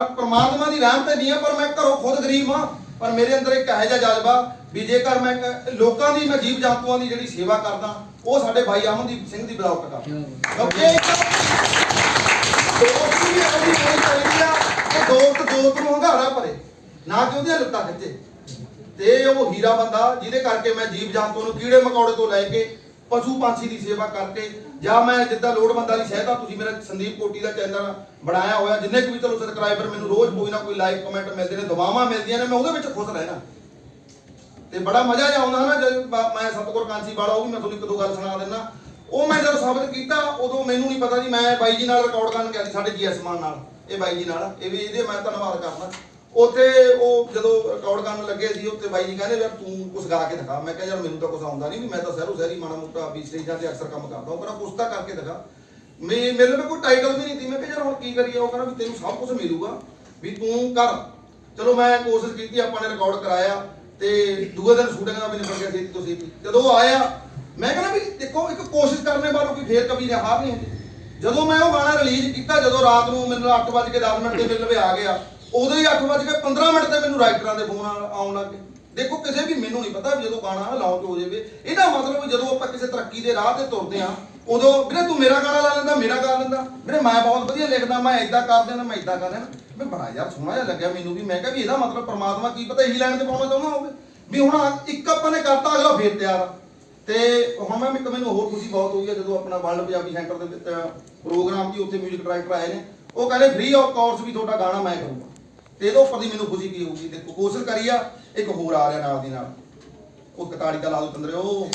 ਪਰਮਾਤਮਾ ਦੀ ਰਹਿਮਤ ਨਹੀਂ ਆ, ਪਰ ਮੈਂ ਘਰੋਂ ਖੁਦ ਗਰੀਬ ਹਾਂ। ਪਰ ਮੇਰੇ ਅੰਦਰ ਇੱਕ ਇਹੋ ਜਿਹਾ ਜਜ਼ਬਾ ਵੀ ਜੇਕਰ ਮੈਂ ਕ- ਲੋਕਾਂ ਦੀ, ਮੈਂ ਜੀਵ ਜੰਤੂਆਂ ਦੀ ਜਿਹੜੀ ਸੇਵਾ ਕਰਦਾ, ਉਹ ਸਾਡੇ ਭਾਈ ਅਮਨਦੀਪ ਸਿੰਘ ਦੀ ਬਦੌਲਤ ਕਰਦਾ ਕਿਉਂਕਿ ਇੱਕ ਦੋਸਤ ਵੀ ਇਹੋ ਹੋਣੀ ਚਾਹੀਦੀ ਆ ਕਿ ਦੋਸਤ ਦੋਸਤ ਨੂੰ ਹੰਗਾਰਾ ਭਰੇ, ਨਾ ਕਿ ਉਹਦੀਆਂ ਲੱਤਾਂ ਖਿੱਚੇ। ਤੇ ਉਹ ਹੀਰਾ ਬੰਦਾ, ਜਿਹਦੇ ਕਰਕੇ ਮੈਂ ਜੀਵ ਜੰਤੂ ਨੂੰ ਕੀੜੇ ਮਕੌੜੇ ਤੋਂ ਲੈ ਕੇ ਪਸ਼ੂ ਪੰਛੀ ਦੀ ਸੇਵਾ ਕਰਕੇ ਜਾਂ ਮੈਂ ਜਿੱਦਾਂ ਲੋੜਵੰਦ ਵਾਲੀ ਸਹਾਇਤਾ ਤੁਸੀਂ ਮੇਰਾ ਸੰਦੀਪ ਕੋਟੀ ਦਾ ਚੈਨਲ ਬਣਾਇਆ ਹੋਇਆ, ਜਿੰਨੇ ਕੁ ਵੀ ਚਲੋ ਸਬਸਕ੍ਰਾਈਬਰ ਮੈਨੂੰ ਰੋਜ਼ ਕੋਈ ਨਾ ਕੋਈ ਲਾਈਕ ਕਮੈਂਟ ਮਿਲਦੇ ਨੇ, ਦੁਆਵਾਂ ਮਿਲਦੀਆਂ ਨੇ, ਮੈਂ ਉਹਦੇ ਵਿੱਚ ਖੁਸ਼ ਰਹਿਣਾ। ਤੇ ਬੜਾ ਮਜ਼ਾ ਜਿਹਾ ਆਉਂਦਾ ਨਾ, ਜਦ ਮੈਂ ਸਤਗੁਰ ਕਾਂਸੀ ਵਾਲਾ, ਉਹ ਵੀ ਮੈਂ ਤੁਹਾਨੂੰ ਇੱਕ ਦੋ ਗੱਲ ਸੁਣਾ ਦਿੰਦਾ ਉਹ ਮੈਂ ਜਦ ਸਾਬਤ ਕੀਤਾ, ਉਦੋਂ ਮੈਨੂੰ ਨਹੀਂ ਪਤਾ ਜੀ, ਮੈਂ ਬਾਈ ਜੀ ਨਾਲ ਰਿਕਾਰਡ ਕਰਨ ਗਿਆ ਸੀ, ਸਾਡੇ ਜੀਐਸ ਮਾਨ ਨਾਲ, ਇਹ ਬਾਈ ਜੀ ਨਾਲ, ਇਹ ਵੀ ਇਹਦੇ ਮੈਂ ਧੰਨਵਾਦ ਕਰਦਾ। ਉੱਥੇ ਉਹ ਜਦੋਂ ਰਿਕਾਰਡ ਕਰਨ ਲੱਗੇ ਸੀ, ਉੱਥੇ ਬਾਈ ਜੀ ਕਹਿੰਦੇ, ਯਾਰ ਤੂੰ ਕੁਝ ਗਾ ਕੇ ਦਿਖਾ। ਮੈਂ ਕਿਹਾ, ਯਾਰ ਮੈਨੂੰ ਤਾਂ ਕੁਝ ਆਉਂਦਾ ਨਹੀਂ ਵੀ ਮੈਂ ਤਾਂ ਸਹਿਰੋ ਸਹਿਰੀ ਮਾੜਾ ਮੋਟਾ ਵੀ ਸਟੇਜਾਂ ਤੇ ਅਕਸਰ ਕੰਮ ਕਰਦਾ ਹਾਂ, ਪਰ ਕੁਝ ਤਾਂ ਕਰਕੇ ਦਿਖਾ। ਮੈਂ, ਮੇਰੇ ਕੋਲ ਕੋਈ ਟਾਈਟਲ ਵੀ ਨਹੀਂ ਸੀ। ਮੈਂ ਕਿਹਾ, ਯਾਰ ਹੁਣ ਕੀ ਕਰੀਏ? ਉਹ ਕਹਿੰਦਾ, ਵੀ ਤੈਨੂੰ ਸਭ ਕੁਝ ਮਿਲੂਗਾ। ਵੀ ਤੂੰ ਕਰ। ਚਲੋ ਮੈਂ ਕੋਸ਼ਿਸ਼ ਕੀਤੀ, ਆਪਾਂ ਨੇ ਰਿਕਾਰਡ ਕਰਾਇਆ ਤੇ ਦੂਏ ਦਿਨ ਸ਼ੂਟਿੰਗ ਦਾ ਵੀ ਨਿਕਲ ਗਿਆ ਛੇਤੀ ਜਦੋਂ ਆਇਆ, ਮੈਂ ਕਹਿੰਦਾ ਵੀ ਦੇਖੋ, ਇੱਕ ਕੋਸ਼ਿਸ਼ ਕਰਨੇ ਵਾਲੋਂ ਕੋਈ ਫੇਰ ਕभी ਹਾਰ ਨਹੀਂ ਹੁੰਦੀ। ਜਦੋਂ ਮੈਂ ਉਹ ਗਾਣਾ ਰਿਲੀਜ਼ ਕੀਤਾ, ਜਦੋਂ ਰਾਤ ਨੂੰ ਮੈਨੂੰ 8:10 ਮਿੰਟ ਤੇ ਮਿਲਵੇ ਆ ਗਿਆ ਉਦੋਂ ਹੀ 8:15 ਮਿੰਟ ਤੇ ਮੈਨੂੰ ਰਾਈਟਰਾਂ ਦੇ ਫੋਨ ਆਉਣ ਲੱਗ ਗਏ। ਦੇਖੋ, ਕਿਸੇ ਵੀ ਮੈਨੂੰ ਨਹੀਂ ਪਤਾ ਵੀ ਜਦੋਂ ਗਾਣਾ ਲਾਂਚ ਹੋ ਜਾਵੇ। ਇਹਦਾ ਮਤਲਬ ਜਦੋਂ ਆਪਾਂ ਕਿਸੇ ਤਰੱਕੀ ਦੇ ਰਾਹ ਤੇ ਤੁਰਦੇ ਆ ਉਦੋਂ ਵੀਰੇ ਤੂੰ ਮੇਰਾ ਗਾਣਾ ਲਾ ਲੈਂਦਾ, ਮੇਰਾ ਗਾ ਲੈਂਦਾ। ਵੀਰੇ ਮੈਂ ਬਹੁਤ ਵਧੀਆ ਲਿਖਦਾ, ਮੈਂ ਇਦਾਂ ਕਰ ਦਿੰਦਾ, ਮੈਂ ਇਦਾਂ ਕਰ ਲੈਣਾ ਮੈਂ ਬੜਾ ਯਾਰ ਸੋਹਣਾ ਜਿਹਾ ਲੱਗਿਆ ਮੈਨੂੰ ਵੀ। ਮੈਂ ਕਿਹਾ ਵੀ ਇਹਦਾ ਮਤਲਬ ਪ੍ਰਮਾਤਮਾ ਕੀ ਪਤਾ ਇਹੀ ਲਾਈਨ ਤੇ ਪਾਉਣਾ ਚਾਹੁੰਦਾ ਹੋਵੇ। ਵੀ ਹੁਣ ਇੱਕ ਆਪਾਂ ਨੇ ਕਰਤਾ, ਅਗਲਾ ਫੇਰ ਤਿਆਰ ਆ। ਤੇ ਹੁਣ ਮੈਂ ਇੱਕ ਮੈਨੂੰ ਹੋਰ ਖੁਸ਼ੀ ਬਹੁਤ ਹੋਈ ਹੈ ਜਦੋਂ ਆਪਣਾ ਵਰਲਡ ਪੰਜਾਬੀ ਸੈਂਟਰ ਦੇ ਵਿੱਚ ਪ੍ਰੋਗਰਾਮ ਦੀ ਉੱਥੇ ਮਿਊਜ਼ਿਕ ਡਾਇਰੈਕਟਰ ਆਏ ਨੇ। ਉਹ ਕਹਿੰਦੇ ਫ੍ਰੀ ਆਫ ਕੋਰਸ ਵੀ ਤੁਹਾਡਾ ਗਾਣਾ ਮੈਂ ਕਰੂੰਗਾ। ਤੇ ਇਹਦੇ ਉੱਪਰ ਦੀ ਮੈਨੂੰ ਖੁਸ਼ੀ ਕੀ ਹੋਊਗੀ? ਦੇਖੋ ਕੋਸ਼ਿਸ਼ ਕਰੀ ਆ, ਇੱਕ ਹੋਰ ਆ ਰਿਹਾ ਨਾਲ ਦੀ ਨਾਲ। ਉਹ ਕਤਾੜੀ ਦਾ ਲਾ ਦੋ ਤੰਦਰੇ ਉਹ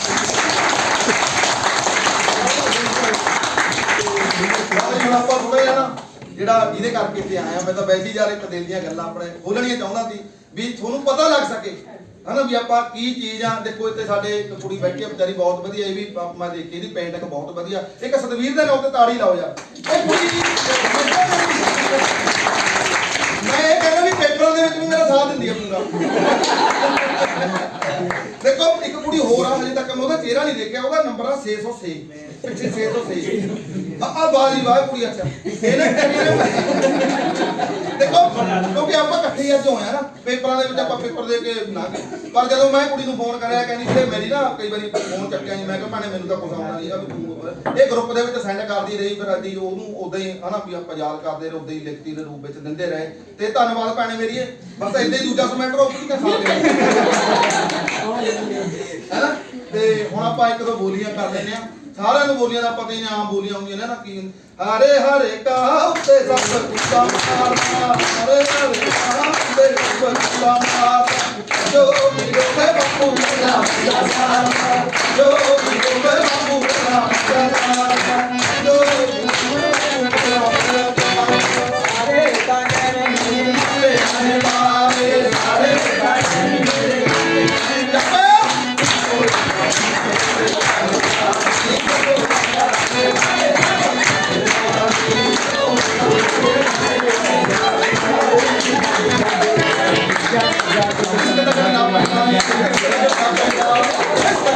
ਆਪਾਂ ਥੋੜਾ ਜਿਹਾ ਨਾ, ਜਿਹੜਾ ਜਿਹਦੇ ਕਰਕੇ ਇੱਥੇ ਆਇਆ, ਮੈਂ ਤਾਂ ਵੈਸੇ ਯਾਰ ਇੱਕ ਦਿਲ ਦੀਆਂ ਗੱਲਾਂ ਆਪਣੇ ਖੋਲਣੀਆਂ ਚਾਹੁੰਦਾ ਸੀ, ਵੀ ਤੁਹਾਨੂੰ ਪਤਾ ਲੱਗ ਸਕੇ, ਹਨਾ, ਵੀ ਆਪਾਂ ਕੀ ਚੀਜ਼ ਆ। ਦੇਖੋ, ਇੱਥੇ ਸਾਡੇ ਇੱਕ ਕੁੜੀ ਬੈਠੀ ਆ, ਵਿਚਾਰੀ ਬਹੁਤ ਵਧੀਆ, ਇਹ ਵੀ ਮੈਂ ਦੇਖੀ, ਇਹਦੀ ਪੇਂਟਿੰਗ ਬਹੁਤ ਵਧੀਆ। ਇੱਕ ਸਤਵੀਰ ਦੇ ਨਾਮ ਤੇ ਤਾੜੀ ਲਾਓ ਯਾਰ। ਇਹ ਕੁੜੀ ਸਾਥ ਦੇਖੋ, ਇੱਕ ਕੁੜੀ ਹੋਰ ਆ, ਹਜੇ ਤੱਕ ਮੈਂ ਉਹਦਾ ਚਿਹਰਾ ਨਹੀਂ ਦੇਖਿਆ, ਉਹਦਾ ਨੰਬਰ ਆ 606 ਪਿੱਛੇ 606 ਆ ਆ ਬਾਜੀ ਵਾਹ ਕੁੜੀ, ਅੱਛਾ। ਇਹਨੇ ਦੇਖੋ ਕਿਉਂਕਿ ਹੀ ਅੱਜ ਹੋਏ ਆ ਨਾ ਪੇਪਰਾਂ ਦੇ ਵਿੱਚ ਆਪਾਂ ਪੇਪਰ ਦੇ ਕੇ ਨਾ ਪਰ ਜਦੋਂ ਮੈਂ ਕੁੜੀ ਨੂੰ ਫੋਨ ਕਰਿਆ ਕਹਿੰਦੀ ਤੇ ਮੇਰੀ ਨਾ ਕਈ ਵਾਰੀ ਫੋਨ ਚੱਕਿਆ ਨਹੀਂ ਮੈਂ ਕਿਹਾ ਭਾਣੇ ਮੈਨੂੰ ਤਾਂ ਕੁਝ ਆਉਂਦਾ ਨਹੀਂ ਆ ਵੀ ਤੂੰ ਇਹ ਗਰੁੱਪ ਦੇ ਵਿੱਚ ਸੈਂਡ ਕਰਦੀ ਰਹੀ ਫਿਰ ਅਸੀਂ ਉਹਨੂੰ ਉਦਾਂ ਹੀ ਹਨਾ ਵੀ ਆਪਾਂ ਯਾਦ ਕਰਦੇ ਰਹੇ ਉਦਾਂ ਹੀ ਲਿਖਤੀ ਦੇ ਰੂਪ ਵਿੱਚ ਦਿੰਦੇ ਰਹੇ। ਤੇ ਧੰਨਵਾਦ ਭੈਣੇ ਮੇਰੀ ਬਸ ਏਦਾਂ ਹੀ ਦੂਜਾ ਸਮੈਂਟਰ ਉਹ ਵੀ ਤਾਂ ਖਾ ਹੈਨਾ? ਤੇ ਹੁਣ ਆਪਾਂ ਇੱਕ ਦੋ ਬੋਲੀਆਂ ਕਰ ਲੈਨੇ ਆ ਸਾਰਿਆਂ ਨੂੰ ਬੋਲੀਆਂ ਦਾ ਪਤਾ ਹੀ ਨਹੀਂ, ਆਮ ਬੋਲੀਆਂ ਹੁੰਦੀਆਂ ਨੇ ਨਾ ਕੀ ਹਰੇ ਹਰੇ ਕਾ ਉੱਤੇ ਸਭ ਕੁੱਤਾ ਮਾਰਨਾ ਹਰੇ ਹਰੇ ਕਾ ਉੱਤੇ ਸਭ ਕੁੱਤਾ ਮਾਰਨਾ ਜੋ ਵੀ ਰੋਵੇ ਬਾਪੂ ਨਾ ਮਾਰਨਾ ਜੋ ਵੀ ਰੋਵੇ ਬਾਪੂ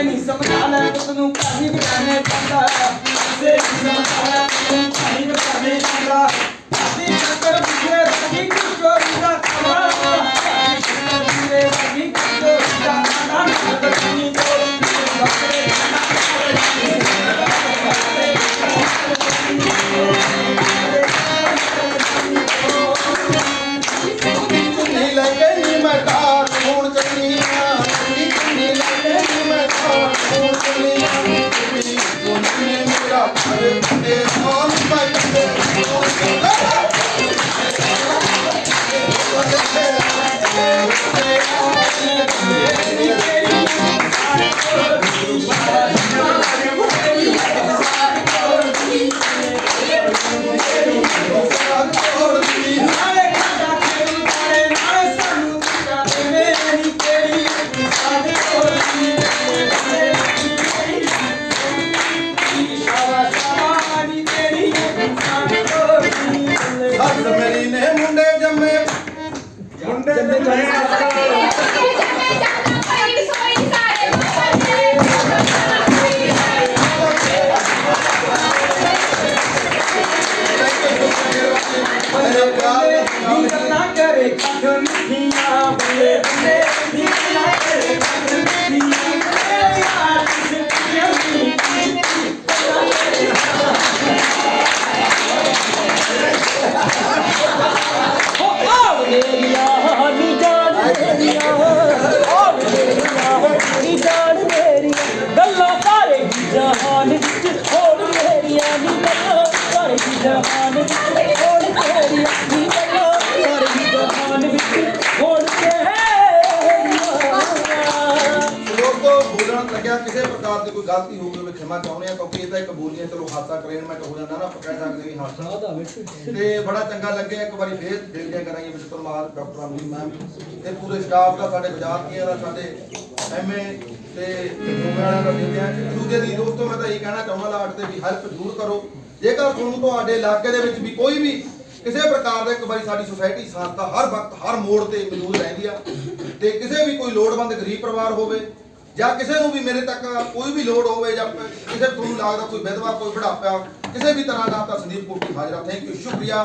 ਸੇ ਨਹੀਂ ਸਮਝਾਣਾ Yeah. ਜਹਾਨ ਵਿੱਚ ਹੋਣ ਮੇਰੀਆਂ ਨੀ ਗੱਲਾਂ ਸਾਰੇ ਜਹਾਨ ਵਿੱਚ ਹੋਣ ਮੇਰੀਆਂ ਦੋਸਤੋ ਬੋਲਣ ਲੱਗਿਆ ਕਿਸੇ ਪ੍ਰਕਾਰ ਦੀ ਕੋਈ ਗਲਤੀ ਹੋ ਗਈ ਮੈਂ ਖਿਮਾ ਚਾਹੁੰਦੇ ਆ ਕਿਉਂਕਿ ਇਹ ਤਾਂ ਇੱਕ ਬੋਲੀਆਂ ਚਲੋ ਹਾਸਾ ਟ੍ਰੇਨਮੈਂਟ ਹੋ ਜਾਂਦਾ ਨਾ ਆਪਾਂ ਕਹਿ ਸਕਦੇ ਵੀ ਹਾਸਾ। ਤੇ ਬੜਾ ਚੰਗਾ ਲੱਗਿਆ ਇੱਕ ਵਾਰੀ ਫੇਰ ਦਿਲਜੀਆਂ ਕਰਾਂਗੇ ਵਿੱਚ ਪਰਮਾਰ ਡਾਕਟਰ ਅਮਰੀਕ ਮੈਮ। ਤੇ ਪੂਰੇ ਸਟਾਫ ਦਾ ਸਾਡੇ ਵਿਦਿਆਰਥੀਆਂ ਦਾ ਸਾਡੇ ਐਮਏ ਤੇ ਪ੍ਰੋਗਰਾਮਾਂ ਦਾ ਦਿੰਦੇ ਆ ਇੱਕ ਦੂਜੇ ਦੀ ਦੋਸਤੋ ਮੈਂ ਤਾਂ ਇਹ ਕਹਿਣਾ ਚਾਹੁੰਦਾ ਲਾਟ ਤੇ ਵੀ ਹੈਲਪ ਜ਼ਰੂਰ ਕਰੋ। ਜੇਕਰ ਤੁਹਾਨੂੰ ਤੁਹਾਡੇ ਇਲਾਕੇ ਦੇ ਵਿੱਚ ਵੀ ਕੋਈ ਵੀ ਕਿਸੇ ਪ੍ਰਕਾਰ ਦਾ ਇੱਕ ਵਾਰੀ ਸਾਡੀ ਸੁਸਾਇਟੀ ਸੰਸਥਾ ਹਰ ਵਕਤ, ਹਰ ਮੋੜ ਤੇ ਮੌਜੂਦ ਰਹਿੰਦੀ ਆ, ਤੇ ਕਿਸੇ ਵੀ ਕੋਈ ਲੋੜਵੰਦ ਗਰੀਬ ਪਰਿਵਾਰ ਹੋਵੇ, ਜਾਂ ਕਿਸੇ ਨੂੰ ਵੀ ਮੇਰੇ ਤੱਕ ਕੋਈ ਵੀ ਲੋੜ ਹੋਵੇ, ਜਾਂ ਕਿਸੇ ਤੁਹਾਨੂੰ ਲੱਗਦਾ ਕੋਈ ਵਿਧਵਾ, ਕੋਈ ਬੁਢਾਪਾ, ਕਿਸੇ ਵੀ ਤਰ੍ਹਾਂ ਦਾ ਤਾਂ ਸੰਦੀਪ ਕੋਟੀ ਹਾਜ਼ਰ ਥੈਂਕ ਯੂ ਸ਼ੁਕਰੀਆ।